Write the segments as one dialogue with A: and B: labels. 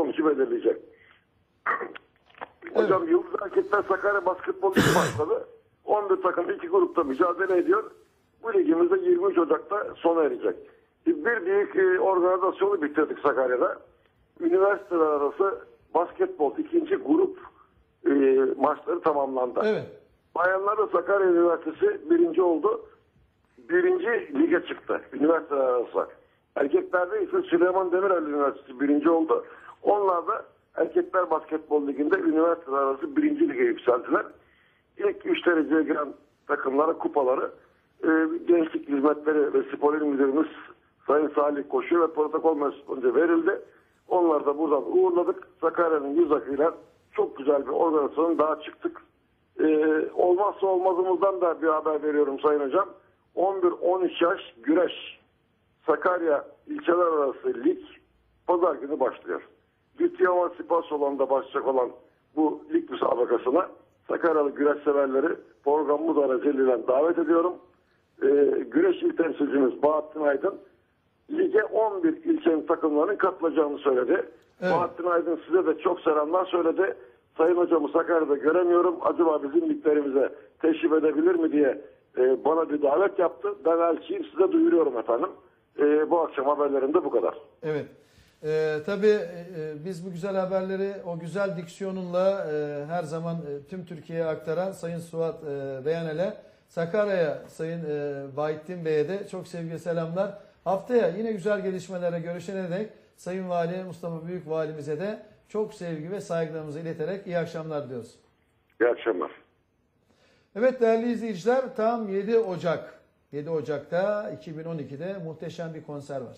A: sonucu belirleyecek. Hocam Yıldız Erkekler Sakarya Basketbol Ligi başladı. 11 takım iki grupta mücadele ediyor. Bu ligimiz de 23 Ocak'ta sona erecek. Bir büyük e, organizasyonu bitirdik Sakarya'da. Üniversiteler arası basketbol ikinci grup e, maçları tamamlandı.
B: Evet.
A: Bayanlar da Sakarya Üniversitesi birinci oldu. Birinci lige çıktı. Üniversiteler arası. Erkeklerde ise Süleyman Demirel Üniversitesi birinci oldu. Onlar da Erkekler Basketbol Ligi'nde üniversiteler arası birinci lige yükseldiler. İlk üç dereceye giren takımlara kupaları e, gençlik hizmetleri ve spor müdürümüz Sayın Salih Koşu ve protokol mensuplarınca verildi. Onları da buradan uğurladık. Sakarya'nın yüz akıyla çok güzel bir organizasyonun daha çıktık. Ee, olmazsa olmazımızdan da bir haber veriyorum Sayın Hocam. 11-13 yaş güreş Sakarya ilçeler arası lig pazar günü başlıyor. Lütfiyama Spor Salonu'nda başlayacak olan bu lig müsabakasına Sakaryalı güreş severleri programımız aracılığıyla davet ediyorum. Ee, güreş il temsilcimiz Bahattin Aydın lige 11 ilçenin takımlarının katılacağını söyledi.
B: Evet.
A: Bahattin Aydın size de çok selamlar söyledi. Sayın hocamı Sakarya'da göremiyorum. Acaba bizim liglerimize teşrif edebilir mi diye e, bana bir davet yaptı. Ben elçiyim size duyuruyorum efendim. E, bu akşam haberlerimde bu kadar.
B: Evet. Ee, tabii e, biz bu güzel haberleri o güzel diksiyonunla e, her zaman e, tüm Türkiye'ye aktaran Sayın Suat e, Beyanel'e, Sakarya'ya Sayın e, Bayittin Bey'e de çok sevgi selamlar. Haftaya yine güzel gelişmelere görüşene dek Sayın Vali Mustafa Büyük Valimize de çok sevgi ve saygılarımızı ileterek iyi akşamlar diliyoruz.
A: İyi akşamlar.
B: Evet değerli izleyiciler tam 7 Ocak. 7 Ocak'ta 2012'de muhteşem bir konser var.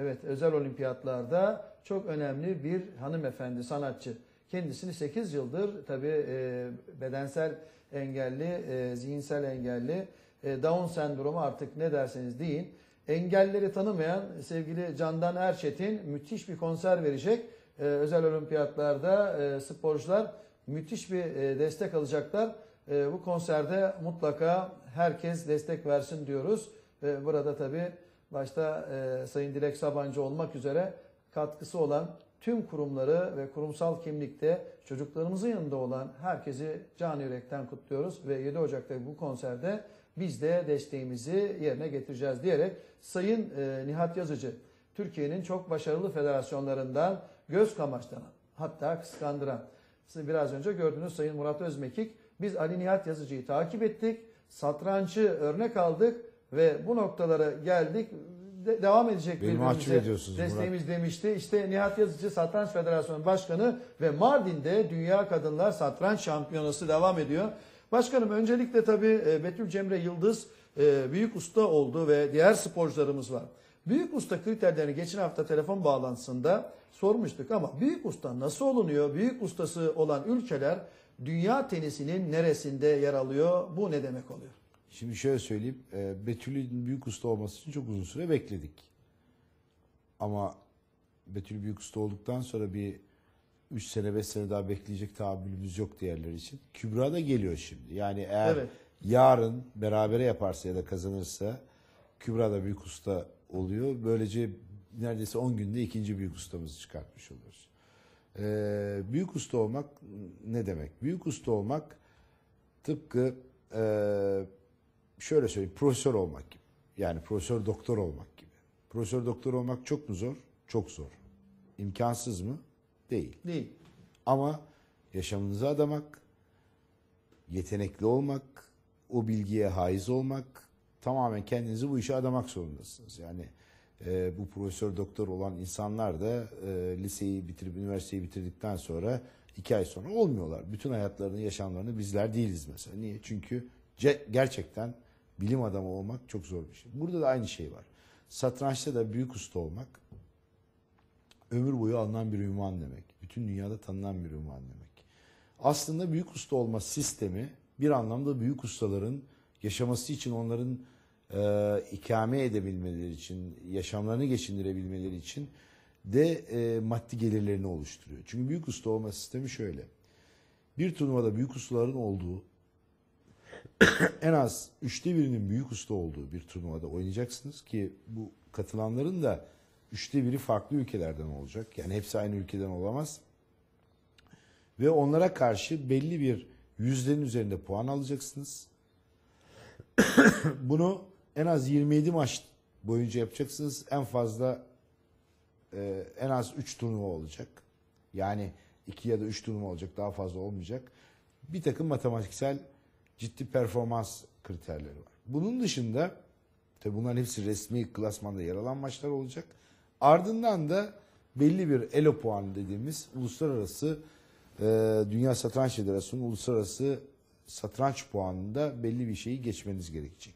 B: Evet özel olimpiyatlarda çok önemli bir hanımefendi sanatçı. Kendisini 8 yıldır tabii e, bedensel engelli, e, zihinsel engelli, e, Down sendromu artık ne derseniz deyin. Engelleri tanımayan sevgili Candan Erçetin müthiş bir konser verecek. E, özel olimpiyatlarda e, sporcular müthiş bir e, destek alacaklar. E, bu konserde mutlaka herkes destek versin diyoruz. Ve burada tabii başta e, Sayın Dilek Sabancı olmak üzere katkısı olan tüm kurumları ve kurumsal kimlikte çocuklarımızın yanında olan herkesi canı yürekten kutluyoruz. Ve 7 Ocak'ta bu konserde biz de desteğimizi yerine getireceğiz diyerek Sayın e, Nihat Yazıcı, Türkiye'nin çok başarılı federasyonlarından göz kamaştıran hatta kıskandıran biraz önce gördüğünüz Sayın Murat Özmekik biz Ali Nihat Yazıcı'yı takip ettik. Satrancı örnek aldık ve bu noktalara geldik. De- devam edecek
C: Beni mahcup ediyorsunuz Murat.
B: desteğimiz demişti. İşte Nihat Yazıcı Satranç Federasyonu Başkanı ve Mardin'de Dünya Kadınlar Satranç Şampiyonası devam ediyor. Başkanım öncelikle tabii e, Betül Cemre Yıldız e, büyük usta oldu ve diğer sporcularımız var. Büyük usta kriterlerini geçen hafta telefon bağlantısında sormuştuk ama büyük usta nasıl olunuyor? Büyük ustası olan ülkeler dünya tenisinin neresinde yer alıyor? Bu ne demek oluyor?
C: Şimdi şöyle söyleyeyim. e, Betül'ün büyük usta olması için çok uzun süre bekledik. Ama Betül büyük usta olduktan sonra bir 3 sene 5 sene daha bekleyecek tahammülümüz yok diğerleri için. Kübra da geliyor şimdi. Yani eğer
B: Evet.
C: yarın berabere yaparsa ya da kazanırsa Kübra da büyük usta oluyor. Böylece neredeyse 10 günde ikinci büyük ustamızı çıkartmış oluyoruz. Ee, büyük usta olmak ne demek? Büyük usta olmak tıpkı e, şöyle söyleyeyim profesör olmak gibi. Yani profesör doktor olmak gibi. Profesör doktor olmak çok mu zor? Çok zor. İmkansız mı? Değil.
B: Değil.
C: Ama yaşamınızı adamak, yetenekli olmak, o bilgiye haiz olmak, tamamen kendinizi bu işe adamak zorundasınız. Yani e, bu profesör doktor olan insanlar da e, liseyi bitirip üniversiteyi bitirdikten sonra iki ay sonra olmuyorlar. Bütün hayatlarını, yaşamlarını bizler değiliz mesela. Niye? Çünkü gerçekten bilim adamı olmak çok zor bir şey. Burada da aynı şey var. Satrançta da büyük usta olmak ömür boyu alınan bir ünvan demek. Bütün dünyada tanınan bir ünvan demek. Aslında büyük usta olma sistemi bir anlamda büyük ustaların yaşaması için onların e, ikame edebilmeleri için, yaşamlarını geçindirebilmeleri için de e, maddi gelirlerini oluşturuyor. Çünkü büyük usta olma sistemi şöyle. Bir turnuvada büyük ustaların olduğu en az üçte birinin büyük usta olduğu bir turnuvada oynayacaksınız ki bu katılanların da üçte biri farklı ülkelerden olacak. Yani hepsi aynı ülkeden olamaz. Ve onlara karşı belli bir yüzdenin üzerinde puan alacaksınız. Bunu en az 27 maç boyunca yapacaksınız. En fazla e, en az 3 turnuva olacak. Yani 2 ya da 3 turnuva olacak. Daha fazla olmayacak. Bir takım matematiksel ciddi performans kriterleri var. Bunun dışında tabi bunların hepsi resmi klasmanda yer alan maçlar olacak. Ardından da belli bir ELO puanı dediğimiz uluslararası e, Dünya Satranç Federasyonu uluslararası satranç puanında belli bir şeyi geçmeniz gerekecek.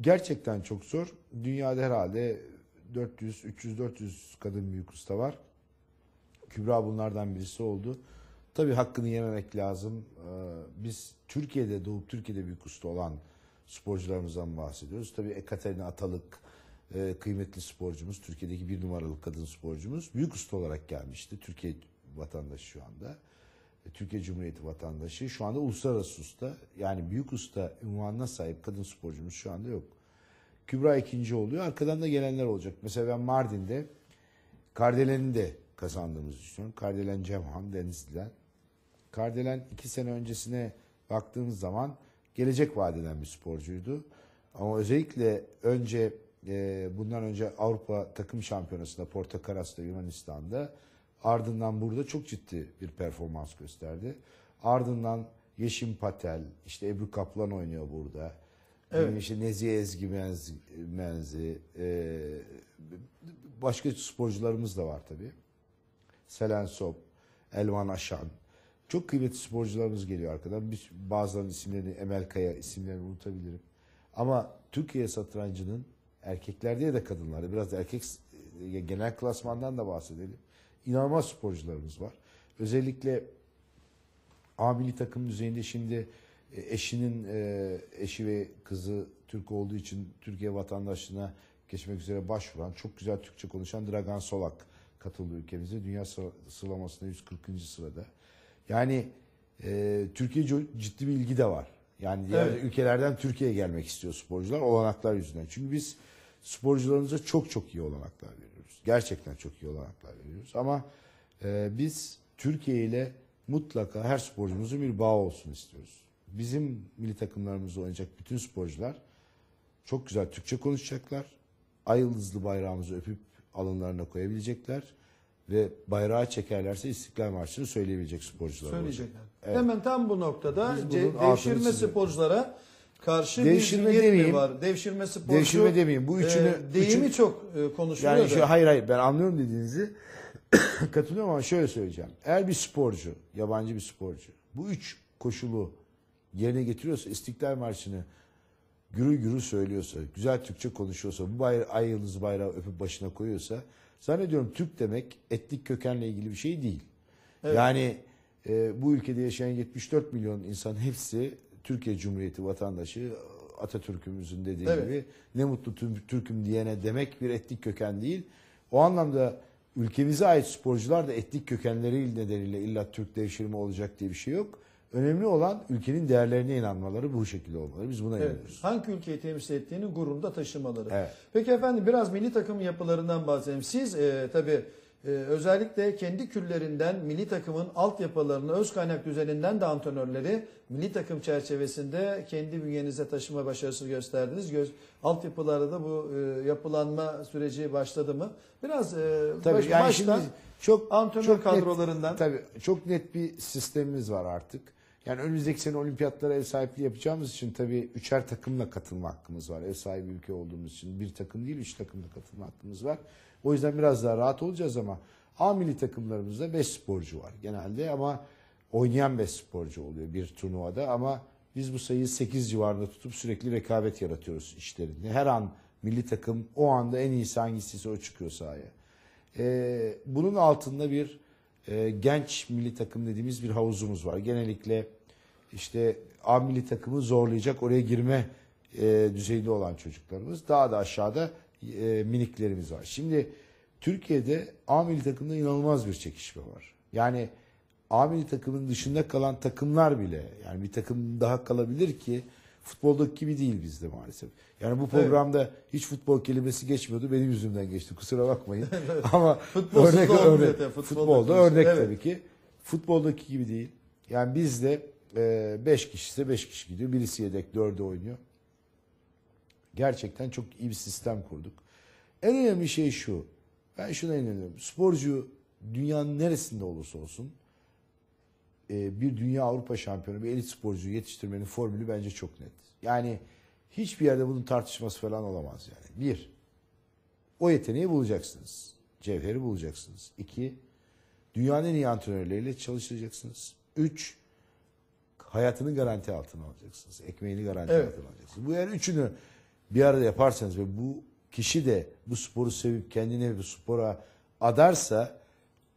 C: Gerçekten çok zor. Dünyada herhalde 400, 300, 400 kadın büyük usta var. Kübra bunlardan birisi oldu. Tabii hakkını yememek lazım. Ee, Biz Türkiye'de, Doğu Türkiye'de büyük usta olan sporcularımızdan bahsediyoruz. Tabii Ekaterina Atalık e, kıymetli sporcumuz. Türkiye'deki bir numaralı kadın sporcumuz. Büyük usta olarak gelmişti. Türkiye vatandaşı şu anda. E, Türkiye Cumhuriyeti vatandaşı. Şu anda uluslararası usta. Yani büyük usta unvanına sahip kadın sporcumuz şu anda yok. Kübra ikinci oluyor. Arkadan da gelenler olacak. Mesela ben Mardin'de Kardelen'i de kazandığımızı düşünüyorum. Kardelen Cemhan Denizli'den. Kardelen iki sene öncesine baktığımız zaman gelecek vadeden bir sporcuydu. Ama özellikle önce e, bundan önce Avrupa takım şampiyonasında Porto Caras'ta Yunanistan'da ardından burada çok ciddi bir performans gösterdi. Ardından Yeşim Patel, işte Ebru Kaplan oynuyor burada.
B: Evet.
C: Evet. İşte Nezihe Ezgi Menzi, Menzi e, başka sporcularımız da var tabii. Selen Sop, Elvan Aşan. Çok kıymetli sporcularımız geliyor arkadan. Biz bazılarının isimlerini, Emel Kaya isimlerini unutabilirim. Ama Türkiye satrancının erkeklerde ya da kadınlarda biraz da erkek e, genel klasmandan da bahsedelim. İnanılmaz sporcularımız var. Özellikle A milli takım düzeyinde şimdi e, eşinin e, eşi ve kızı Türk olduğu için Türkiye vatandaşlığına geçmek üzere başvuran çok güzel Türkçe konuşan Dragan Solak katıldı ülkemize. Dünya sıra- sıralamasında 140. sırada. Yani e, Türkiye ciddi bir ilgi de var. Yani diğer
B: Evet.
C: ülkelerden Türkiye'ye gelmek istiyor sporcular olanaklar yüzünden. Çünkü biz sporcularımıza çok çok iyi olanaklar veriyoruz. Gerçekten çok iyi olanaklar veriyoruz. Ama e, biz Türkiye ile mutlaka her sporcumuzun bir bağ olsun istiyoruz. Bizim milli takımlarımızda oynayacak bütün sporcular çok güzel Türkçe konuşacaklar. Ay yıldızlı bayrağımızı öpüp alınlarına koyabilecekler. Ve bayrağı çekerlerse İstiklal Marşı'nı söyleyebilecek sporcular olacak.
B: Söyleyecekler.
C: Evet.
B: Hemen tam bu noktada devşirme sporculara karşı
C: Devşirme
B: bir
C: demeyeyim.
B: var. Devşirme sporcu.
C: Devşirme demeyeyim. Bu üçünü-
B: e, deyimi
C: üçün-
B: çok e, konuşuluyor
C: Yani şu, hayır hayır ben anlıyorum dediğinizi. Katılıyorum ama şöyle söyleyeceğim. Eğer bir sporcu, yabancı bir sporcu bu üç koşulu yerine getiriyorsa İstiklal Marşı'nı gürül gürül söylüyorsa, güzel Türkçe konuşuyorsa, bu bayrağı, ay yıldızı bayrağı öpüp başına koyuyorsa zannediyorum Türk demek etnik kökenle ilgili bir şey değil.
B: Evet.
C: Yani e, bu ülkede yaşayan 74 milyon insan hepsi Türkiye Cumhuriyeti vatandaşı Atatürk'ümüzün dediği
B: Evet.
C: gibi ne mutlu Türk'üm diyene demek bir etnik köken değil. O anlamda ülkemize ait sporcular da etnik kökenleri nedeniyle illa Türk devşirme olacak diye bir şey yok. Önemli olan ülkenin değerlerine inanmaları bu şekilde olmaları. Biz buna
B: Evet.
C: inanıyoruz.
B: Hangi ülkeyi temsil ettiğini gururunda taşımaları.
C: Evet.
B: Peki efendim biraz milli takım yapılarından bahsedelim. Siz e, tabii e, özellikle kendi küllerinden milli takımın altyapılarını öz kaynak düzeninden de antrenörleri milli takım çerçevesinde kendi bünyenize taşıma başarısı gösterdiniz. Göz, altyapılarda da bu e, yapılanma süreci başladı mı? Biraz e,
C: Tabii
B: baş-
C: yani
B: baştan
C: çok
B: antrenör
C: çok net-
B: kadrolarından
C: tabii çok net bir sistemimiz var artık. Yani önümüzdeki sene olimpiyatlara ev sahipliği yapacağımız için tabii üçer takımla katılma hakkımız var. Ev sahibi ülke olduğumuz için bir takım değil üç takımla katılma hakkımız var. O yüzden biraz daha rahat olacağız ama A milli takımlarımızda 5 sporcu var genelde ama oynayan 5 sporcu oluyor bir turnuvada ama biz bu sayıyı 8 civarında tutup sürekli rekabet yaratıyoruz işlerinde. Her an milli takım o anda en iyisi hangisiyse o çıkıyor sahaya. Ee, bunun altında bir e, genç milli takım dediğimiz bir havuzumuz var. Genellikle işte A milli takımı zorlayacak oraya girme e, düzeyinde olan çocuklarımız. Daha da aşağıda e, miniklerimiz var. Şimdi Türkiye'de A milli takımda inanılmaz bir çekişme var. Yani A milli takımın dışında kalan takımlar bile yani bir takım daha kalabilir ki futboldaki gibi değil bizde maalesef. Yani bu programda hiç futbol kelimesi geçmiyordu. Benim yüzümden geçti. Kusura bakmayın. Ama örnek örnek
B: tabii, futbolda
C: örnek
B: Evet.
C: tabii ki. Futboldaki gibi değil. Yani bizde 5 kişi ise 5 kişi gidiyor. Birisi yedek 4'e oynuyor. Gerçekten çok iyi bir sistem kurduk. En önemli şey şu. Ben şuna inanıyorum. Sporcu dünyanın neresinde olursa olsun e, bir dünya Avrupa şampiyonu bir elit sporcuyu yetiştirmenin formülü bence çok net. Yani hiçbir yerde bunun tartışması falan olamaz yani. Bir, o yeteneği bulacaksınız. Cevheri bulacaksınız. İki, dünyanın en iyi antrenörleriyle çalışacaksınız. Üç, hayatını garanti altına alacaksınız. Ekmeğini garanti
B: Evet.
C: altına alacaksınız. Bu eğer üçünü bir arada yaparsanız ve bu kişi de bu sporu sevip kendine bu spora adarsa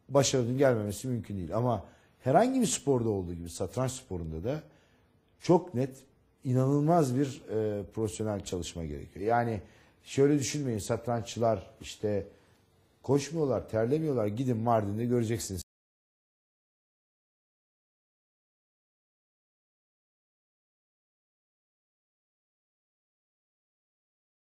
C: başarının gelmemesi mümkün değil. Ama herhangi bir sporda olduğu gibi satranç sporunda da çok net inanılmaz bir e, profesyonel çalışma gerekiyor. Yani şöyle düşünmeyin satranççılar işte koşmuyorlar, terlemiyorlar. Gidin Mardin'de göreceksiniz.